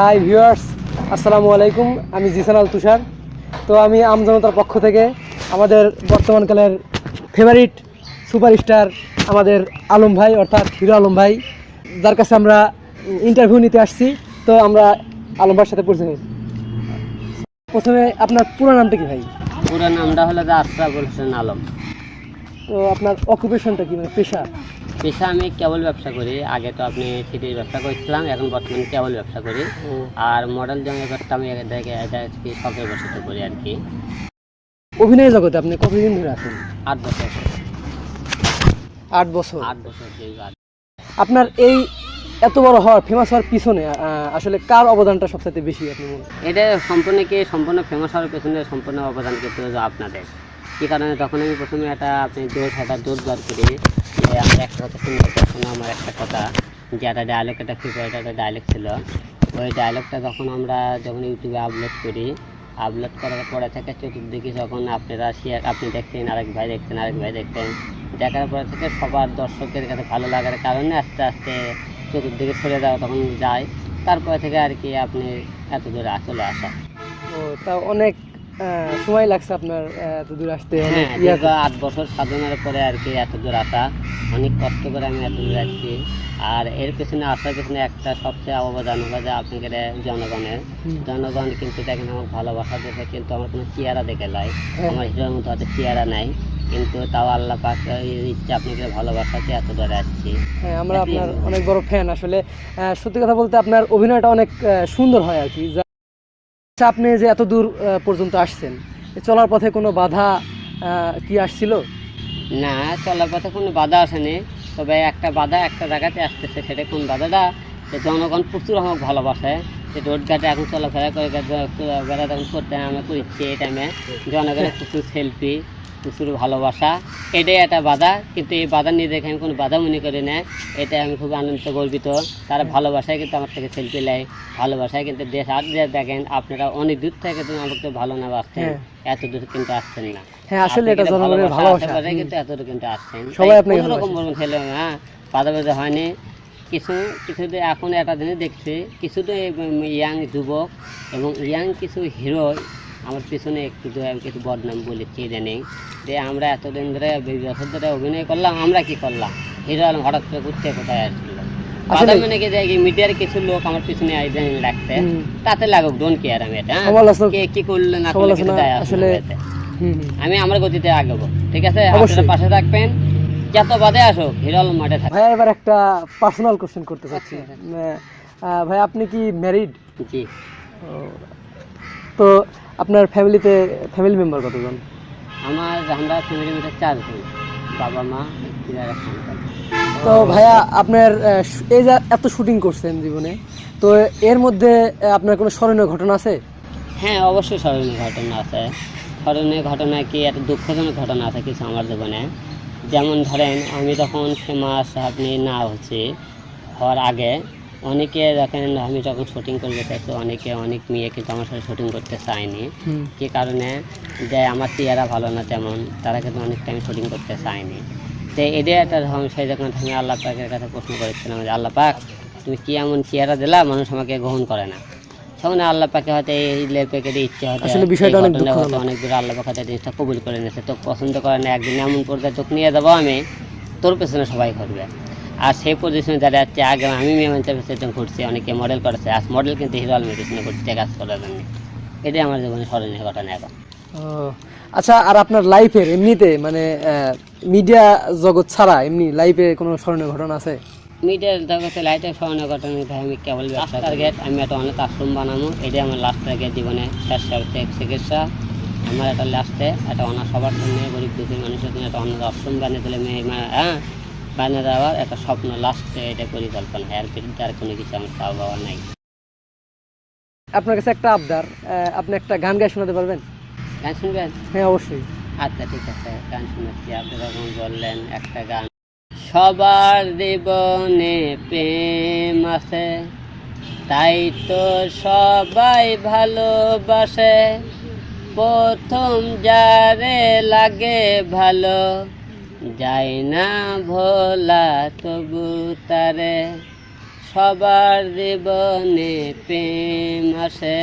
Hi viewers আসসালামু আলাইকুম। আমি জিসান আল তুষার। তো আমি আমজনতার পক্ষ থেকে আমাদের বর্তমানকালের ফেভারিট সুপারস্টার আমাদের আলম ভাই অর্থাৎ হিরো আলম ভাই যার কাছে আমরা ইন্টারভিউ নিতে আসছি। তো আমরা আলম ভাইয়ের সাথে পরিচয়। প্রথমে আপনার পুরো নামটা কি ভাই? পুরো নামটা হলো আশরাফুল হোসেন আলম। তো আপনার অকুপেশনটা কি মানে পেশা? পেশা আমি কেবল ব্যবসা করি। আগে তো আপনি সিটির ব্যবসা করছিলাম এখন বর্তমানে কেবল ব্যবসা করি। আর মডেল জঙ্গে করতে আমি এটা কি করি আর কি। অভিনয় জগতে আপনি কতদিন ধরে আছেন? আট বছর। আট বছর? আট বছর আপনার এই এত বড় হওয়ার ফেমাস হওয়ার পিছনে আসলে কার অবদানটা সবচেয়ে বেশি আপনি এটা সম্পূর্ণ কি সম্পূর্ণ ফেমাস হওয়ার পেছনে সম্পূর্ণ অবদান হবে আপনাদের। কি কারণে তখন আমি প্রথমে একটা, আপনি জোর একটা জোর বার করি, যে আমার একটা কথা শুনলে তখন আমার একটা কথা, যে একটা ডায়লগ একটা ফিফার একটা ডায়লগ ছিল। ওই ডায়লগটা যখন আমরা যখন ইউটিউবে আপলোড করি আপলোড করার পরে থেকে চতুর্দিকে যখন আপনারা শেয়ার আপনি দেখছেন আরেক ভাই দেখছেন আরেক ভাই দেখছেন দেখার পরে থেকে সবার দর্শকের কাছে ভালো লাগার কারণে আস্তে আস্তে চতুর্দিকে সরে যাওয়া তখন যায়। তারপরে থেকে আর কি আপনি এত দূরে চলে আসা। ও, তা অনেক সময় লাগছে আপনার এত দূর আসতে হ্যাঁ দীর্ঘ আট বছর সাধনার পরে আর কি এত দূর আসা অনেক কষ্ট করে আমি এত দূর আসছি। আর এর পেছনে আসার পেছনে একটা সবচেয়ে অবদান হলো যে আপনাদের জনগণের। জনগণ কিন্তু দেখেন আমার ভালোবাসা দেখে কিন্তু আমার কোনো চেহারা দেখে লাই হ্যাঁ। আমার হিরোর মতো হয়তো চেহারা নাই। কিন্তু তাও আল্লাহ পাক এই ইচ্ছা আপনাকে ভালোবাসাতে এত দূরে আসছি হ্যাঁ আমরা আপনার অনেক বড় ফ্যান আসলে। সত্যি কথা বলতে আপনার অভিনয়টা অনেক সুন্দর হয় আর কি। আচ্ছা, আপনি যে এত দূর পর্যন্ত আসছেন চলার পথে কোনো বাধা কি আসছিল? না চলার পথে কোনো বাধা আসেনি। তবে একটা বাধা একটা জায়গাতে আসতেছে সেটা কোন বাধাটা? যে জনগণ প্রচুর আমাকে ভালোবাসে। যে রোড ঘাটে এখন চলাফেরা করে বেড়া যখন করতে আমরা করছি এই টাইমে জনগণের প্রচুর সেলফি প্রচুর ভালোবাসা? এটাই একটা বাধা কিন্তু এই বাধা নিয়ে দেখে আমি কোনো বাধা মনে করি না। এটাই আমি খুব আনন্দিত গর্বিত। তারা ভালোবাসায় কিন্তু আমার থেকে সেলফি নেয় ভালোবাসায় কিন্তু দেশ আর দেখেন আপনারা অনেক দূর থেকে তুমি আমাকে ভালো না বাসছেন হ্যাঁ। এত দূর কিন্তু আসছেন না। হ্যাঁ আসলে এটা জনগণের ভালোবাসা আছে বলে হুম। কিন্তু আসছেন। সবাই আপনাকে কোনো রকম। বলুন ছেলে হ্যাঁ বাধা বাধা হয়নি। কিছু কিছু এখন একটা জিনিস দেখছি কিছু তো ইয়াং যুবক এবং ইয়াং কিছু হিরো আমার পিছনে একটু কিছু বদনাম বলেছি ইদানিং যে আমরা এতদিন ধরে বছর ধরে অভিনয় করলাম আমরা কি করলাম? হিরো আলম হঠাৎ করে ঘুরতে কোথায় আসছিল বাধা আসলে- মানে কি যে মিডিয়ার কিছু লোক আমার পিছনে ইদানিং লাগছে তাতে লাগুক ডোন কেয়ার আমি এটা হ্যাঁ? কে কি করলে না করলে আসলে-। আমি আমার গতিতে আগেবো ঠিক আছে। আপনারা পাশে থাকবেন। যত বাদে আসুক হিরো আলম মাঠে থাকবে এবার একটা পার্সোনাল কোশ্চেন করতে চাচ্ছি। আচ্ছা, ভাই আপনি কি ম্যারিড জি। তো আপনার ফ্যামিলিতে ফ্যামিলি মেম্বার কতজন? আমার আমরা ফ্যামিলি মিটার চারজন। বাবা মা তো ভাইয়া আপনার এই যে এত শুটিং করছেন জীবনে তো এর মধ্যে আপনার কোনো স্মরণীয় ঘটনা আছে? হ্যাঁ অবশ্যই স্মরণীয় ঘটনা আছে। স্মরণীয় ঘটনা কি একটা দুঃখজনক ঘটনা আছে কিছু আমার জীবনে। যেমন ধরেন আমি তখন ফেমাস আপনি না হচ্ছে হওয়ার আগে অনেকে দেখেন আমি যখন শুটিং করতে চাইছি অনেকে অনেক মেয়ে কিন্তু আমার সাথে শুটিং করতে চায়নি। কি কারণে? যে আমার চেহারা ভালো না তেমন তারা কিন্তু অনেক টাইম শুটিং করতে চায়নি। তো এটাই একটা সেই যখন আমি আল্লাহ পাকের কাছে প্রশ্ন করেছিলাম যে আল্লাহ পাক তুমি কি এমন চেহারা দিলা? মানুষ আমাকে গ্রহণ করে না। তখন আল্লাহ পাকে হয়তো এই লেপেকে ইচ্ছে হয়তো আসলে বিষয়টা অনেক দূর আল্লাহ পাক হয়তো জিনিসটা কবুল করে নিয়েছে। তো পছন্দ করে না একদিন এমন পর্যায়ে তোকে নিয়ে যাব আমি তোর পেছনে সবাই করবে আর সেই পজিশনে যারা যাচ্ছে আগে আমি মেয়ে মানুষের পেছনে ঘুরছি অনেকে মডেল করেছে আজ মডেল কিন্তু হিরো আলমের পেছনে ঘুরছে কাজ করার জন্য। এটাই আমার জীবনে স্মরণীয় ঘটনা এখন। ও, আচ্ছা আর আপনার লাইফের এমনিতে মানে মিডিয়া জগৎ ছাড়া এমনি লাইফে কোনো স্মরণীয় ঘটনা আছে? মিডিয়ার জগতে লাইটের স্মরণীয় ঘটনা ভাই আমি কেবল ব্যবসা টার্গেট আমি একটা অনেক আশ্রম বানাবো এটাই আমার লাস্ট টার্গেট জীবনে। শেষ চিকিৎসা আমার একটা লাস্টে একটা অনাথ সবার জন্য গরিব দুঃখী মানুষের জন্য একটা অনাথ আশ্রম বানিয়ে দিলে মেয়ে মা- হ্যাঁ? বানিয়ে দেওয়ার একটা স্বপ্ন লাস্টে এটা পরিকল্পনা এর বিরুদ্ধে আর কোনো কিছু আমার চাওয়া পাওয়া নাই। আপনার কাছে একটা আবদার আপনি একটা গান গায়ে শোনাতে পারবেন? গান শুনবেন? হ্যাঁ অবশ্যই। আচ্ছা ঠিক আছে গান শুনেছি। আপনি যখন বললেন একটা গান সবার জীবনে প্রেম আছে তাই তো সবাই ভালোবাসে। প্রথম যারে লাগে ভালো যায় না ভোলা তবু তারে সবার জীবনে প্রেম আসে।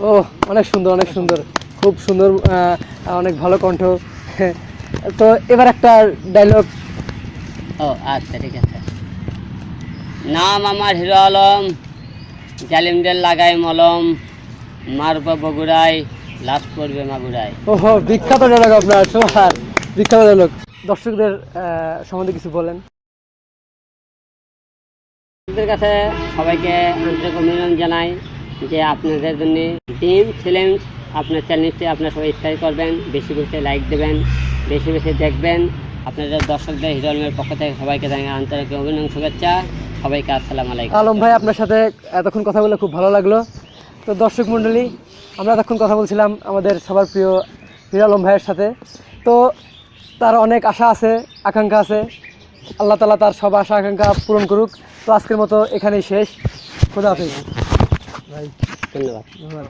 ও অনেক সুন্দর অনেক সুন্দর। খুব সুন্দর অনেক ভালো কণ্ঠ। তো এবার একটা ডায়লগ ও আচ্ছা ঠিক আছে। নাম আমার হিরো আলম জালিমদের লাগাই মলম মারব বগুড়ায় লাশ পড়বে মাগুড়ায় ওহো বিখ্যাত ডায়লগ আপনার সবার বিখ্যাত ডায়লগ দর্শকদের সম্বন্ধে কিছু বলেন। আপনাদের কাছে সবাইকে আন্তরিক অভিনন্দন জানাই যে আপনাদের জন্য ডিম চ্যালেঞ্জ আপনার চ্যালেঞ্জটি আপনার সবাই স্টাই করবেন বেশি বেশি লাইক দেবেন বেশি বেশি দেখবেন। আপনাদের দর্শকদের হিরো আলমের পক্ষ থেকে সবাইকে জানাই আন্তরিক অভিনন্দন শুভেচ্ছা। সবাইকে আসসালামু আলাইকুম। আলম ভাই আপনার সাথে এতক্ষণ কথা বলে খুব ভালো লাগল। তো দর্শক মণ্ডলী আমরা এতক্ষণ কথা বলছিলাম আমাদের সবার প্রিয় হিরো আলম ভাইয়ের সাথে। তো তার অনেক আশা আছে আকাঙ্ক্ষা আছে। আল্লাহ তালা তার সব আশা আকাঙ্ক্ষা পূরণ করুক। তো আজকের মতো এখানেই শেষ। খোদা হাফিজ। ধন্যবাদ। ধন্যবাদ।